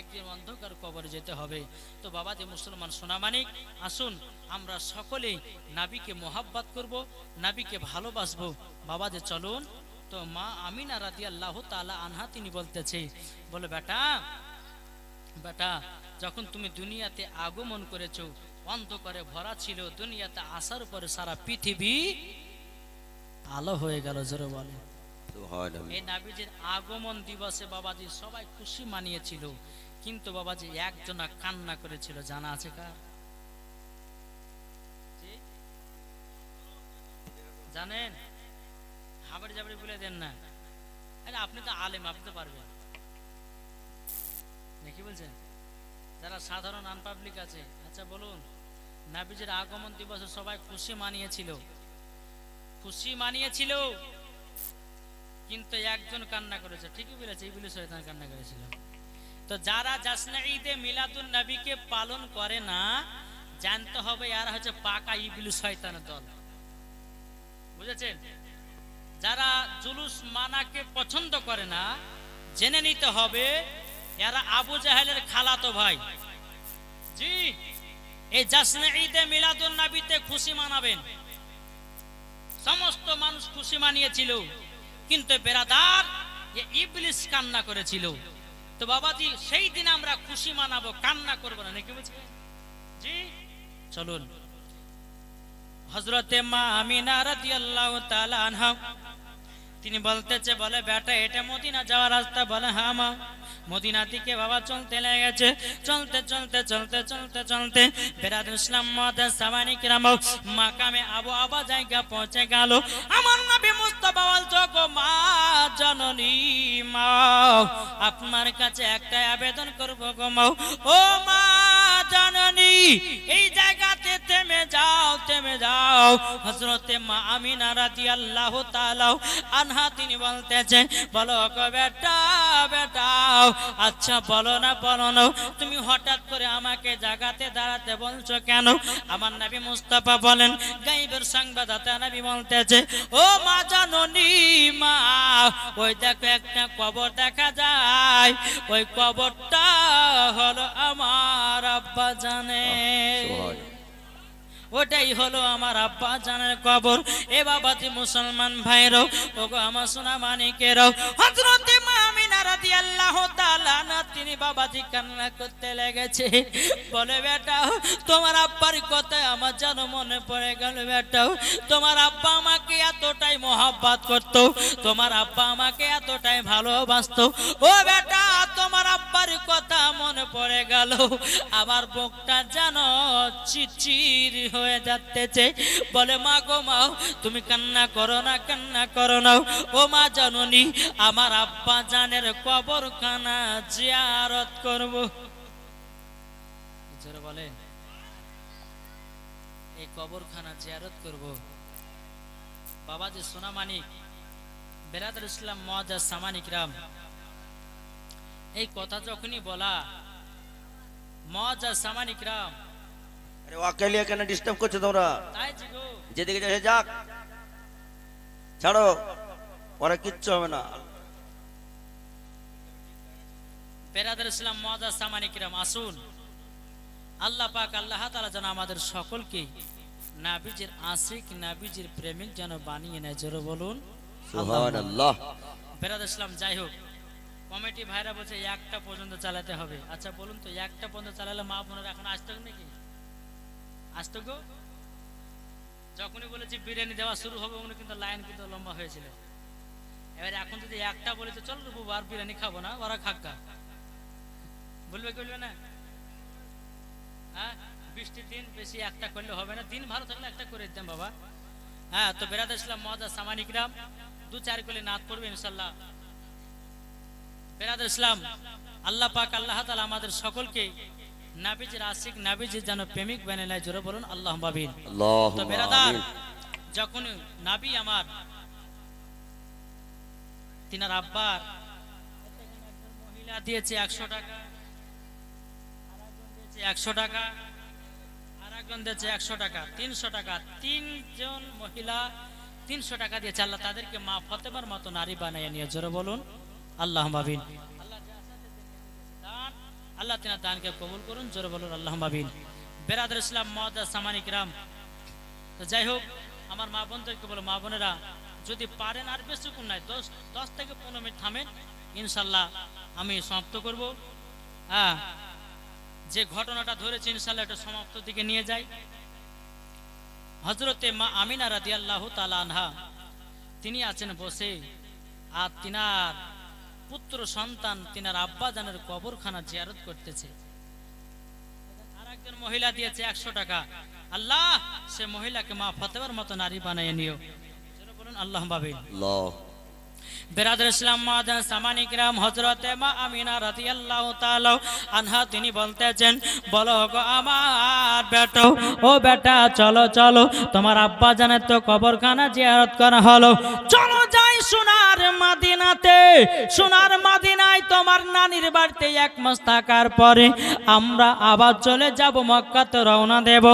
একদিন অন্ধকার কবরে যেতে হবে। তো বাবাজি মুসলমান সোনামানিক আসুন আমরা সকলে নাবিকে মোহাব্বত করব নাবিকে ভালোবাসবো। বাবাজি চলুন। তো মা আমিনা রাদি আল্লাহ তালা আনহা তিনি বলতেছে বলে বেটা বেটা যখন তুমি দুনিয়াতে আগমন করেছ অন্ধকারে ভরা ছিল দুনিয়াতে আসার পরে সারা পৃথিবী আলো হয়ে গেল জোরে বলে। এই নাবিজির আগমন দিবসে বাবাজি সবাই খুশি মানিয়েছিল। কিন্তু বাবাজি একজনা কান্না করেছিল, জানা আছে কার? জানেন? হাবাড়ি জাবাড়ি বলে দেন না। আরে আপনি তো আলেম, আপনি তো পারবেন। নাকি বলছেন? যারা সাধারণ আনপাবলিক আছে আচ্ছা বলুন, নাবিজের আগমন দিবসে সবাই খুশি মানিয়েছিল। খুশি মানিয়েছিল, কিন্তু একজন কান্না করেছে। ঠিকই বলেছে, ইবলিস শয়তান কান্না করেছিল। তো যারা জাসনা ঈদে মিলাদুন নবীকে পালন করে না, জানতে হবে এরা হচ্ছে পাকা ইবলিস শয়তানের দল। বুঝেছেন? যারা জুলুস মানাকে পছন্দ করে না, জেনে নিতে হবে এরা আবু জাহেলের খালাতো ভাই। জি, এই জাসনা ঈদে মিলাদুন নবীতে খুশি মানাবেন। সমস্ত মানুষ খুশি মানিয়েছিল, কিন্তু বেরাদার এ ইবলিস কান্না করেছিল। তো বাবাজি, সেই দিন আমরা খুশি মানাবো, কান্না করব না, নাকি বলছে জি? চলুন। হজরতে মা আমিনা রাদিয়াল্লাহু তাআলা আনহা তিনি বলতেছে, বলে, বেটা, এটা মদিনা যাওয়ার রাস্তা। বলে হ্যাঁ মা। মদিনা দিকে বাবা চলতে লেগেছে। চলতে চলতে চলতে চলতে চলতে বেরাদ ইসলাম মহাদাস সামানি কিরাম মাকামে আবু আবা জায়গা পৌঁছে গেল। আমার নবী মুস্তাফা বলছো গো মা জননী মা, আপনার কাছে একটা আবেদন করব গো মা। ও মা জননী, এই জায়গাতে থেমে যাও থেমে যাও। হযরতে মা আমিনা রাদিয়াল্লাহু তাআলা আনহা, তিনি বলতেছে বলো বেটা বেটাও আচ্ছা বলো না বলো না। তুমি হঠাৎ করে আমাকে জাগাতে, দাঁড়াতে বলছো কেন? আমার নবী মুস্তাফা বলেন, গাইবের সংবাদদাতা নবী বলতেছে, ও মা জননী মা, ওই দেখো একটা কবর দেখা যায়। ওই কবরটা হলো আমার আব্বা জানে ওটাই হলো আমার আব্বা জানের কবর। এ বাবাতি মুসলমান ভাইরও ওগো আমার সোনা মানিকেরও। হজরতে মা কথা আমার যেন মনে পড়ে এতটাই ভালোবাসতো। ও, বেটা, তোমার আব্বার কথা মনে পড়ে গেল। আমার বুকটা যেন চিচির হয়ে যাচ্ছে। বলে, মা গো, মা, তুমি কান্না করো না, কান্না করো না। ও, মা জননী, আমার আব্বা জানের কবরখানা জিয়ারত করব। জোরে বলে। এই কবরখানা জিয়ারত করব। বাবা যে সোনামানিক বেরাদার ইসলাম মজা সামানিক রাম এই কথা যখনই বলা মজা সামানিক রাম আরে ওয়াকালি এখানে ডিস্টার্ব করছ তোমরা? তাই যেদিকে যাচ্ছে যাক। ছাড়ো পরে কিচ্ছু হবে না। বেরাদার ইসলাম মজা সামানিক রাম আসুন। আল্লাহ পাক আল্লাহ তাআলা যেন আমাদের সকলকে নাবিজের আশিক নাবিজের প্রেমিক যেন বানিয়ে নেয়। জোরে বলুন বেরাদ ইসলাম যাই হোক কমিটি ভাইরা বলছে একটা পর্যন্ত চালাতে হবে। আচ্ছা বলুন তো একটা পর্যন্ত চালালে মা বোনেরা এখন আসতো নাকি? আসতো গো? যখনই বলেছি বিরিয়ানি দেওয়া শুরু হবে উনি কিন্তু লাইন কিন্তু লম্বা হয়েছিল। এবার এখন যদি একটা বলে তো চল আর বিরিয়ানি খাব না ওরা খাক্কা বলবে কি বলবে না? হ্যাঁ? বৃষ্টির দিন বেশি একটা করলে হবে না। দিন ভালো থাকলে একটা করে দিতাম বাবা। হ্যাঁ তো বেরাদ ইসলাম মহাদা সামানিকরাম দু চার কোলে নাচ পড়বে ইনশাল্লাহ। বেরাদ ইসলাম আল্লাহ পাক আল্লাহ তাআলা আমাদের সকলকে নাবিজের আশিক নাবিজের যেন প্রেমিক বানে নেয়। জোরে বলুন আল্লাহ বাবিন তো বেরাদার যখন নাবি আমার তিনার আব্বার মহিলা দিয়েছে একশো টাকা। দিয়েছে একশো টাকা আর একজন দিয়েছে একশো টাকা, তিনশো টাকা। তিনজন মহিলা তিনশো টাকা দিয়েছে। আল্লাহ তাদেরকে মা ফতেমার মতো নারী বানিয়ে নিয়ে জোরে বলুন আল্লাহ মাবিন আল্লাহ তিনার দানকে কবুল করুন, জোরে বলুন আল্লাহ বাবিন বেরাদার ইসলাম মহাদা সামানিক রাম তো যাই হোক, আমার মা বোনদেরকে বলো, মা বোনেরা, যদি পারেন আর বেশি বেশিক্ষণ নাই, দশ দশ থেকে পনেরো মিনিট থামেন, ইনশাল্লাহ আমি সমাপ্ত করব। হ্যাঁ যে ঘটনাটা ধরেছে ইনশাল্লাহ এটা সমাপ্ত দিকে নিয়ে যাই। হজরতে মা আমিনা রাদি আল্লাহ আনহা, তিনি আছেন বসে, আর তিনার পুত্র সন্তান, তিনার আব্বা জানের কবরখানা জিয়ারত করতেছে। আর মহিলা দিয়েছে একশো টাকা। আল্লাহ, সে মহিলাকে মা ফতেবার মতো নারী বানিয়ে নিও। বলুন, আল্লাহ বাবিন আল্লাহ ইসলাম হজরতে আমিনা তাআলা আনহা, তিনি বলতেছেন, বলো আমার বেটো, ও বেটা, চলো চলো, তোমার আব্বা জানে তো কবরখানা জিয়ারত করা হলো। চলো যাই সোনার মাদিনাতে সোনার মাদিনায় তোমার নানির বাড়িতে এক মাস থাকার পরে আমরা আবার চলে যাব মক্কাতে রওনা দেব।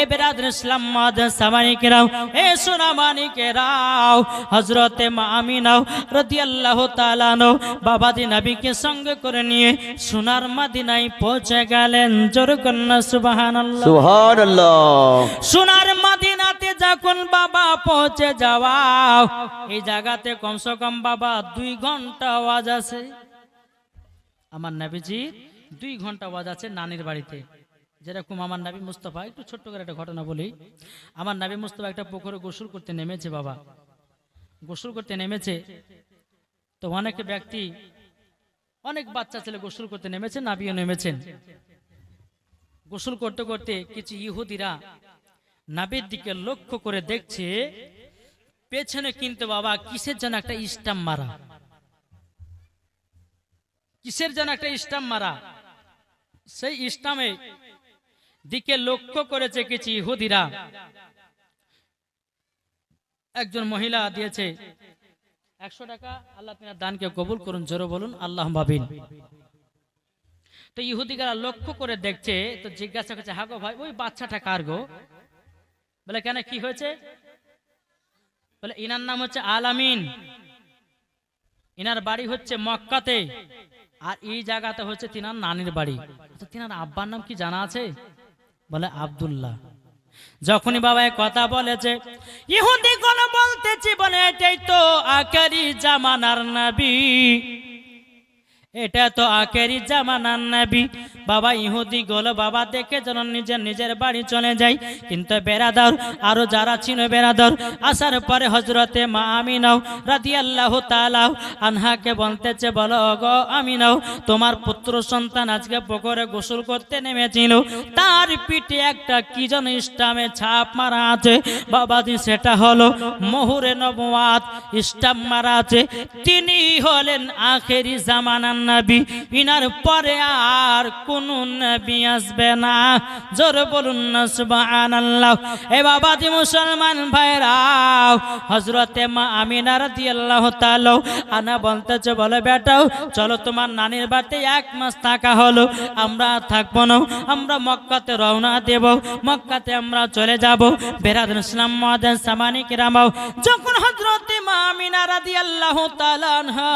এ বেরাদুল ইসলাম মাদান সামানিক রাম এ সোনা মানিকেরাও হজরতে মা আমিনাও রাদিয়াল্লাহু তাআলা আনহু বাবাজি নবীকে সঙ্গে করে নিয়ে সোনার মদিনায় পৌঁছে গেলেন। জোর কন্যা সুবহানাল্লাহ। সোনার মদিনাতে যখন বাবা পৌঁছে যাওয়া এই জায়গাতে কমসে কম বাবা দুই ঘণ্টা আওয়াজ আছে। আমার নবীজি, দুই ঘণ্টা আওয়াজ আছে নানির বাড়িতে। যেরকম আমার নাবি মুস্তফা, একটু ছোট্ট করে একটা ঘটনা বলি। আমার নাবি মুস্তফা একটা পুকুরে গোসল করতে নেমেছে বাবা। গোসল করতে নেমেছে তো অনেক ব্যক্তি, অনেক বাচ্চা ছেলে গোসল করতে নেমেছে, নাবিও নেমেছেন। গোসল করতে করতে কিছু ইহুদিরা নাবির দিকে লক্ষ্য করে দেখছে, পেছনে কিন্তু বাবা কিসের যেন একটা স্টাম্প মারা। কিসের যেন একটা স্টাম্প মারা। সেই স্টামে দিকে লক্ষ্য করেছে কিছু ইহুদিরা। একজন মহিলা দিয়েছে, একশো টাকা, আল্লাহ তিনার দানকে কবুল করুন, জোরে বলুন, আল্লাহ বাবিন তো ইহুদিকারা লক্ষ্য করে দেখছে, তো জিজ্ঞাসা করছে, হাগো ভাই, ওই বাচ্চাটা কার গো? বলে, কেন? কি হয়েছে? বলে, ইনার নাম হচ্ছে আলামিন। ইনার বাড়ি হচ্ছে মক্কাতে। আর এই জায়গাতে হচ্ছে তিনার নানির বাড়ি। তিনার আব্বার নাম কি জানা আছে? বলে, আব্দুল্লাহ। যখনই বাবা কথা বলেছে, ইহুদি কোন বলতেছি বলে এটাই তো আকারি জামানার নবী। এটা তো আখেরি জামানার নবী। বাবা ইহুদি গোল, বাবা দেখে যেন নিজের নিজের বাড়ি চলে যায়। কিন্তু বেরাদর, আরও যারা ছিল বেরাদর, আসার পরে হজরতে মা আমিনাও রাদি আল্লাহ তালাও আনহাকে বলতেছে, বলো গো আমিনাও, তোমার পুত্র সন্তান আজকে পুকুরে গোসল করতে নেমেছিল। তার পিঠে একটা কি যেন ইস্টামে ছাপ মারা আছে। বাবা বাবাজি সেটা হলো মোহরে নবাত ইস্টাম মারা আছে। তিনি হলেন আখেরি জামানার নবী। ইনার পরে আর কোন নবী আসবে না। জোর বলুন না মুসলমান ভাইরাও মা আমিনা আনা বলে বেটাও চলো তোমার নানির বাড়িতে এক মাস থাকা হলো। আমরা থাকব না। আমরা মক্কাতে রওনা দেব। মক্কাতে আমরা চলে যাব। বেরাদ ইসলাম মাদান সামানি কিরামাও যখন হযরতে মা আমিনা রাদিয়াল্লাহু তাআলা আনহা,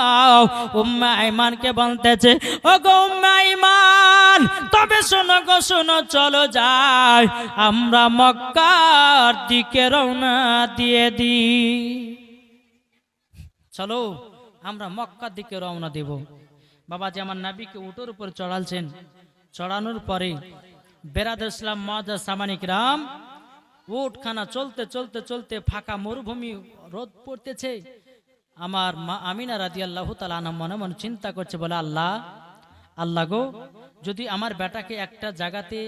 উম্মে আইমানকে বলতেছে ও গো উম্মে আইমান তবে শোনো গো, শোনো, চলো যাই। আমরা মক্কার দিকে রওনা দিয়ে দিই। চলো, আমরা মক্কার দিকে রওনা দেব। বাবা যে আমার নাবিকে উটোর উপর চড়ালছেন। চড়ানোর পরে বেরাদ ইসলাম মজা সামানিক রাম উঠখানা চলতে চলতে চলতে ফাঁকা মরুভূমি রোদ পড়তেছে। আমার মা আমিনা রাজি আল্লাহ তালা মনে মনে চিন্তা করছে, বলে, আল্লাহ আল্লাহ গো, যদি আমার বেটাকে একটা জায়গাতে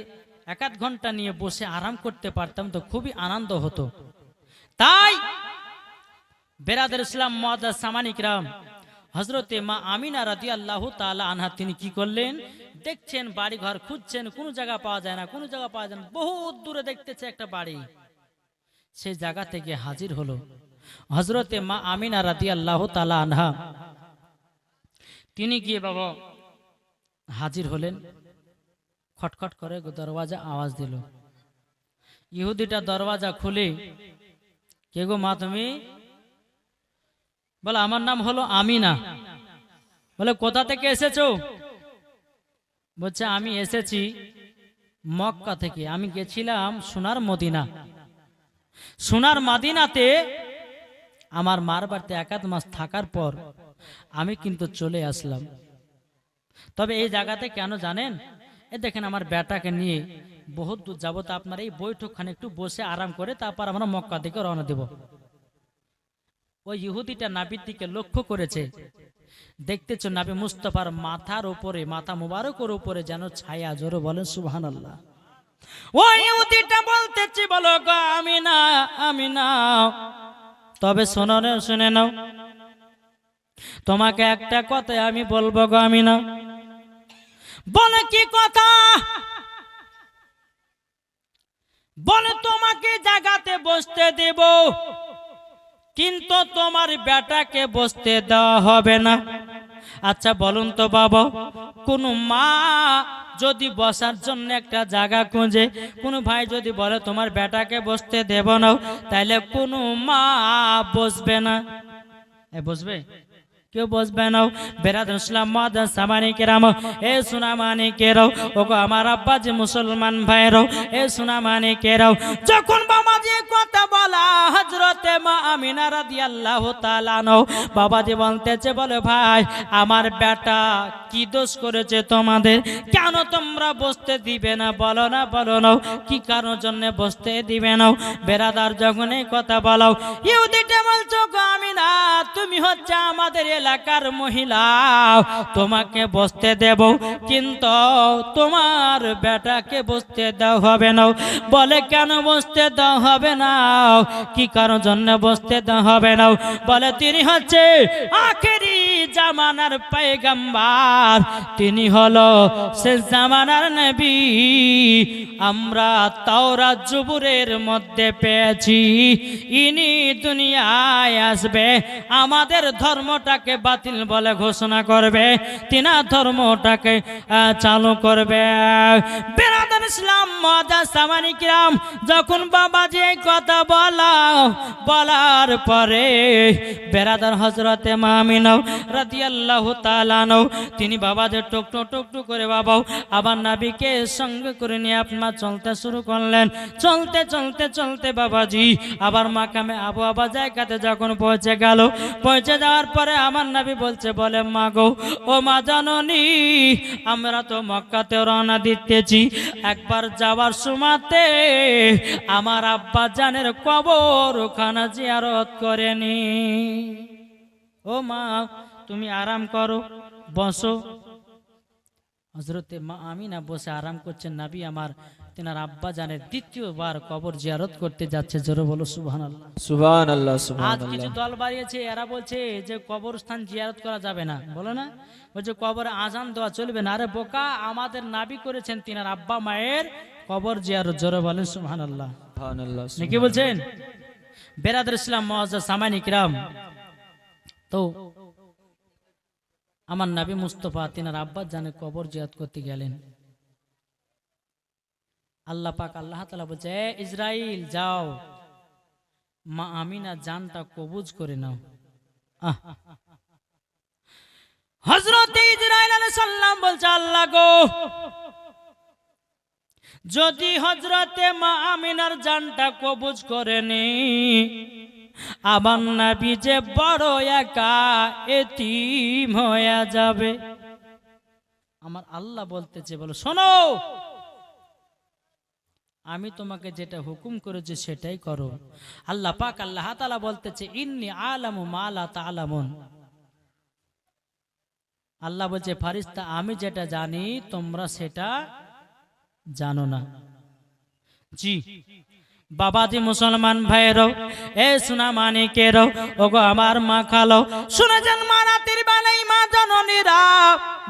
এক আধ ঘণ্টা নিয়ে বসে আরাম করতে পারতাম তো খুবই আনন্দ হতো। তাই বেরাদের ইসলাম মহাদা সামানিক রাম হজরতে মা আমিনা রাদি আল্লাহ তালা আনহা তিনি কি করলেন? দেখছেন বাড়ি ঘর খুঁজছেন, কোনো জায়গা পাওয়া যায় না, কোনো জায়গা পাওয়া যায় না, বহুত দূরে দেখতেছে একটা বাড়ি। সেই জায়গা থেকে হাজির হলো। হজরতে মা আমিনা রাদি আল্লাহ তালা আনহা। তিনি গিয়ে বাবা হাজির হলেন। খটখট করে দরওয়াজা আওয়াজ দিল। ইহুদিটা দরওয়াজা খুলে, কে গো মা তুমি? বলে, আমার নাম হলো আমিনা। বলে, কোথা থেকে এসেছ? বলছে, আমি এসেছি মক্কা থেকে। আমি গেছিলাম সোনার মদিনা। সোনার মাদিনাতে আমার মার বাড়িতে একাধ মাস থাকার পর আমি কিন্তু চলে আসলাম। তবে এই জায়গাতে কেন জানেন? এ দেখেন আমার বেটাকে নিয়ে বহুত দূর যাব তা আপনার এই বৈঠকখানে একটু বসে আরাম করে তারপর আমরা মক্কা দিকে রওনা দেব। ওই ইহুদিটা নাবির দিকে লক্ষ্য করেছে। দেখতেছ নাবি মুস্তফার মাথার উপরে, মাথা মুবারকের উপরে যেন ছায়া জোরে বলেন সুবহান আল্লাহ ওই ইহুদিটা বলতেছি, বলো গো, আমি না আমি না। তবে শোনারে শুনে নাও। তোমাকে একটা কথা আমি বলব গো আমি না বলে কি কথা? বলে তোমাকে জায়গাতে বসতে দেব, কিন্তু তোমার বেটাকে বসতে দেওয়া হবে না। আচ্ছা বলুন তো বাবা, কোন মা যদি বসার জন্য একটা জায়গা খুঁজে, কোনো ভাই যদি বলে, তোমার বেটাকে বসতে দেব না তাহলে কোনো মা বসবে না? বসবে? কেউ বসবে না। বেরাদ ইসলাম মাদান সামানি কেরাম, এ সুনামানি কেরাও, ওগো আমার আব্বা যে মুসলমান ভাই ভাইরাও এ সুনামানি কেরাও। যখন বাবাজি এ কথা বলা হজরতে মা আমিনা রাদিয়াল্লাহু তাআলা নও বাবাজি বলতেছে, বলে, ভাই, আমার বেটা কি দোষ করেছে তোমাদের? কেন তোমরা বসতে দিবে না? বলো না বলো না। কি কারণ জন্য বসতে দিবে না? বেরাদার যখন কথা বলাও, ইহুদিটা বলছো গো আমিনা, তুমি হচ্ছে আমাদের এলাকার মহিলা, তোমাকে বসতে দেব, কিন্তু তোমার বেটাকে বসতে দেওয়া হবে না। বলে, কেন বসতে দেওয়া হবে না? কি কারণ জন্য বসতে দেওয়া হবে না? বলে, তিনি হচ্ছে আখেরি জামানার পেগাম্বার তিনি হলো সে জামানার নবী। আমরা তাওরা জুবুরের মধ্যে পেয়েছি। ইনি দুনিয়ায় আসবে, আমাদের ধর্মটাকে বাতিল বলে ঘোষণা করবে, তিনা ধর্মটাকে চালু করবে। বেরাদার ইসলাম মজা সামানিকরাম যখন বাবাজি এই কথা বলা বলার পরে বেরাদার হজরতে মামিনাও রাদিয়াল্লাহু তাআলা নও, তিনি বাবাদের টুকটু টুকটু করে বাবাও, আবার নাবিকে সঙ্গে করে নিয়ে আপনার চলতে শুরু করলেন। চলতে চলতে চলতে বাবাজি আবার মাকামে আবু আবা জায়গাতে যখন পৌঁছে গেল, পৌঁছে যাওয়ার পরে আমার নাবি বলছে, বলে, মা গো, ও মা জাননি, আমরা তো মক্কাতে রওনা দিতেছি। একবার যাওয়ার সময়তে আমার আব্বা জানের কবর ওখানে জিয়ারত করেনি ও মা, তুমি আরাম করো, বসো। হজরতে মা আমিনা বসে আরাম করছেন নাবি আমার তেনার আব্বা জানের দ্বিতীয়বার কবর জিয়ারত করতে যাচ্ছে। জোরে বলো সুবহান আল্লাহ সুবহান আল্লাহ আজ কিছু দল বাড়িয়েছে এরা বলছে যে কবরস্থান জিয়ারত করা যাবে না। বলো না। বলছে কবরে আজান দেওয়া চলবে না। আরে বোকা আমাদের নাবি করেছেন তিনার আব্বা মায়ের কবর জিয়ারত। জোরে বলেন সুবহান আল্লাহ নাকি বলছেন? বেরাদর ইসলাম মহাজা সামানিক রাম তো আমার নাবি মুস্তফা তিনার আব্বা জানে কবর জিয়াদ করতে গেলেন। আল্লাহ পাক আল্লাহ তালা বলছে, "এ ইসরাইল যাও। মা আমিনা জানটা কবুজ করে নাও। আহ। হজরত ইসরাইল আলাইহিস বলছে, আল্লাহ গো, যদি হজরতে মা আমিনার জানটা কবুজ করেনি আমার নাবি যে বড় একা এতিম হয়ে যাবে। আমার আল্লাহ বলতেছে, বলো, শোনো আমি তোমাকে যেটা হুকুম করেছি সেটাই করো। আল্লাহ পাক আল্লাহ তাআলা বলতেছে, ইন্নি আলামু মালা তালামুন আল্লাহ বলছে ফারিস্তা আমি যেটা জানি, তোমরা সেটা জানো না। জি। বাবাজি মুসলমান ভাইয়েরও, এ সোনা মানিকেরও, ওগো আমার মা খালো। শুনে যান মা রাতের বেলায় মা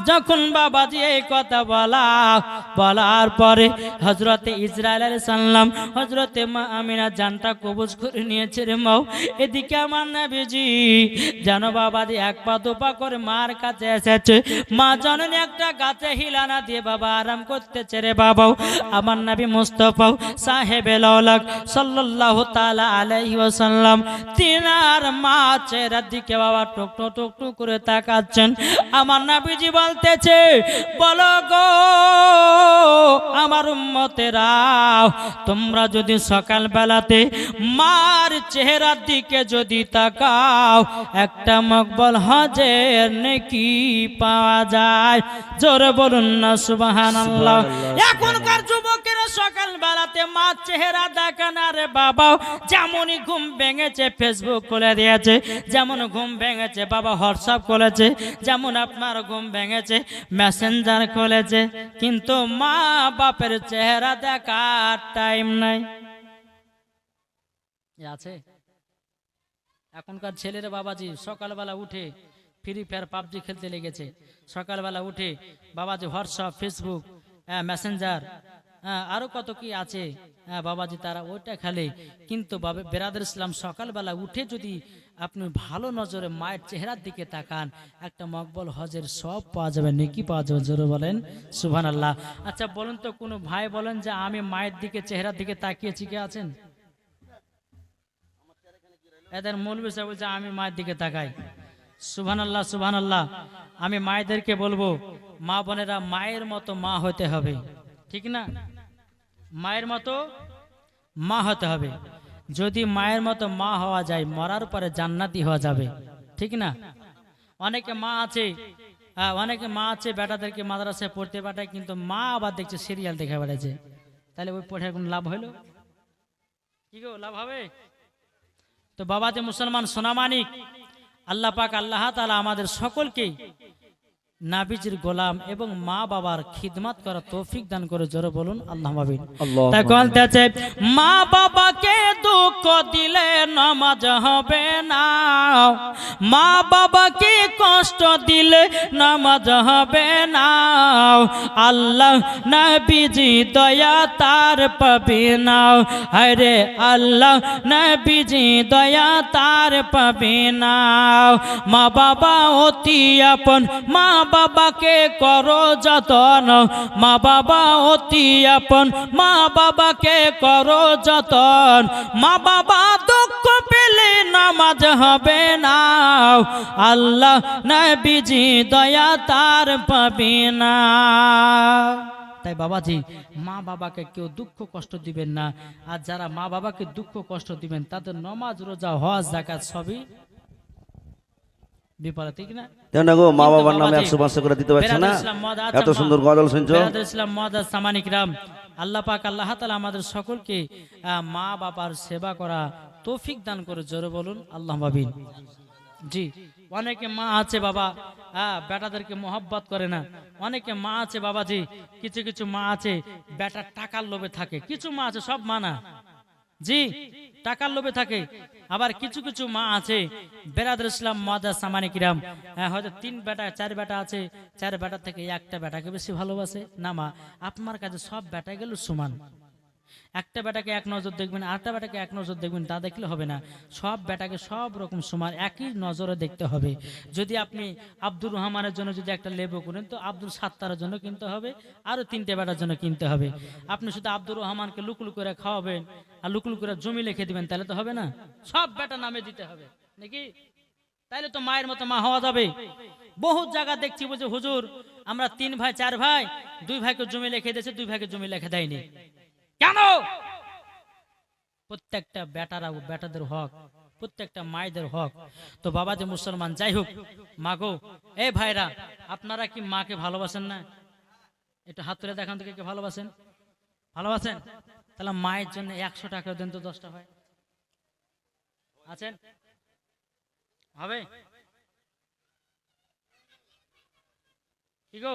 যখন বাবাজি এই কথা বলা, বলার পরে হজরতে ইসরায়েল আলাইহিস সালাম হজরতে মা আমিনা জানটা কবজ করে নিয়েছে রে মাও এদিকে আমার নবীজি জানো বাবাজি এক পা দুপা করে মার কাছে এসেছে। মা জননী একটা গাছে হিলানা দিয়ে বাবা আরাম করতেছে রে বাবাও। আমার নবী মুস্তফাও সাহেবে লওলাক সাল্লাল্লাহু তাআলা আলাইহি ওয়াসাল্লাম। তিনার মা চেহারার দিকে বাবা টুক টুক টুক টুক করে তাকাচ্ছেন। আমার নবীজি বলতেছে বলো গো আমার উম্মতেরা তোমরা যদি সকাল বেলাতে মার চেহারার দিকে যদি তাকাও একটা মকবল হজের নেকি পাওয়া যায়। জোরে বলুন না সুবহানাল্লাহ। এখনকার যুবকেরা সকাল বেলাতে মার চেহারা দেখান আরে বাবা যেমনই ঘুম ভেঙেছে ফেসবুক খুলে দিয়েছে যেমন ঘুম ভেঙেছে বাবা হোয়াটসঅ্যাপ খুলেছে যেমন আপনার ঘুম ভেঙেছে মেসেঞ্জার খুলেছে, কিন্তু মা বাপের চেহারা দেখার টাইম নাই। আছে? এখনকার ছেলেরা বাবাজি সকালবেলা উঠে ফ্রি ফায়ার পাবজি খেলতে লেগেছে। সকালবেলা উঠে বাবাজি হোয়াটসঅ্যাপ ফেসবুক মেসেঞ্জার হ্যাঁ আরও কত কি আছে? হ্যাঁ বাবাজি, তারা ওইটা খেলে। কিন্তু বাবা, বেরাদের ইসলাম সকালবেলা উঠে যদি আপনি ভালো নজরে মায়ের চেহারার দিকে তাকান, একটা মকবল হজের সব পাওয়া যাবে, নেকি পাওয়া যাবে, জোরে বলেন সুবহান আল্লাহ আচ্ছা বলুন তো, কোনো ভাই বলেন যে আমি মায়ের দিকে, চেহারার দিকে তাকিয়েছি, কে আছেন? এদের মূল বিষয় বলছে, আমি মায়ের দিকে তাকাই। সুবহান আল্লাহ সুবহান আল্লাহ আমি মায়েদেরকে বলব, মা বোনেরা মায়ের মতো মা হতে হবে। ঠিক না? মায়ের মতো মা হতে হবে। যদি মায়ের মতো মা হওয়া যায় মরার পরে জান্নাতি হওয়া যাবে। ঠিক না? অনেকে মা আছে আহ, অনেকে মা আছে বেটাদেরকে মাদ্রাসায় পড়তে পাঠায় কিন্তু মা আবার দেখছে সিরিয়াল দেখে বেড়াচ্ছে তাহলে ওই পড়ে কোনো লাভ হইল? কি গো লাভ হবে? তো বাবা যে মুসলমান সোনামানিক আল্লাহ পাক আল্লাহ তালা আমাদের সকলকেই নাবিজির গোলাম এবং মা বাবার খিদমাত করা তৌফিক দান করে জোরে বলুন আল্লাহ মাবিন বলতেছে মা বাবাকে দুঃখ দিলে নামাজ হবে না। মা বাবাকে কষ্ট দিলে নামাজ হবে না। আল্লাহ নবীজি দয়া তার পাবে না। আরে আল্লাহ নবীজি দয়া তার পাবে না। মা বাবা অতি আপন মা বাবাকে করো যতন। মা বাবা অতি আপন মা বাবাকে করো যতন। মা বাবা দুঃখ পেলে নামাজ হবে না। আল্লাহ নবীজি দয়া তার পাবে না। তাই বাবাজি মা বাবাকে কেউ দুঃখ কষ্ট দিবেন না। আর যারা মা বাবাকে দুঃখ কষ্ট দিবেন, তাদের নমাজ, রোজা, হজ জাকাত সবই বিপদ ঠিক না? কেন গো মা বাবার নামে একশো পাঁচশো করে দিতে পারছে না? বেরাদুল ইসলাম মদ এত সুন্দর গজল শুনছো? ইসলাম মহাদাস সামানিক রাম। আল্লাহ পাক আল্লাহ তালা আমাদের সকলকে মা বাবার সেবা করা তৌফিক দান করে জোরে বলুন আল্লাহ বাবিন জি অনেকে মা আছে বাবা হ্যাঁ বেটাদেরকে মোহাব্বত করে না। অনেকে মা আছে বাবাজি কিছু কিছু মা আছে বেটার টাকার লোভে থাকে। কিছু মা আছে সব মা না। জি টাকার লোভে থাকে। আবার কিছু কিছু মা আছে বেরাদুল ইসলাম মাদা সামানি কিরাম। হ্যাঁ, হয়তো তিন বেটা চার বেটা আছে চার বেটা থেকে একটা বেটাকে বেশি ভালোবাসে। না মা আপনার কাছে সব বেটা গেল সমান। একটা বেটাকে এক নজর দেখবেন, আরেকটা বেটাকে এক নজর দেখবেন, তা দেখলে হবে না। সব বেটাকে সব রকম সমান, একই নজরে দেখতে হবে। যদি আপনি আব্দুর রহমানের জন্য যদি একটা লেবু করেন, তো আব্দুল সাত্তারের জন্য কিনতে হবে আরও তিনটে বেটার জন্য কিনতে হবে। আপনি শুধু আব্দুর রহমানকে লুকুলু করে খাওয়াবেন আর লুকুলু করে জমি লিখে দিবেন, তাহলে তো হবে না। সব বেটা নামে দিতে হবে, নাকি? তাইলে তো মায়ের মতো মা হওয়া যাবে। বহুত জায়গা দেখছি বলছে, হুজুর, আমরা তিন ভাই, চার ভাই, দুই ভাইকে জমি লিখে দিয়েছে, দুই ভাইকে জমি লিখে দেয়নি। কেন? প্রত্যেকটা বেটারা বেটাদের হক, প্রত্যেকটা মায়েদের হক। তো বাবা যে মুসলমান, যাই হোক মাগো এ ভাইরা, আপনারা কি মাকে ভালোবাসেন না? একটু হাত তুলে দেখান থেকে কে ভালোবাসেন। ভালোবাসেন? তাহলে মায়ের জন্য একশো টাকা দেন তো দশটা ভাই আছেন? হবে? কি গো?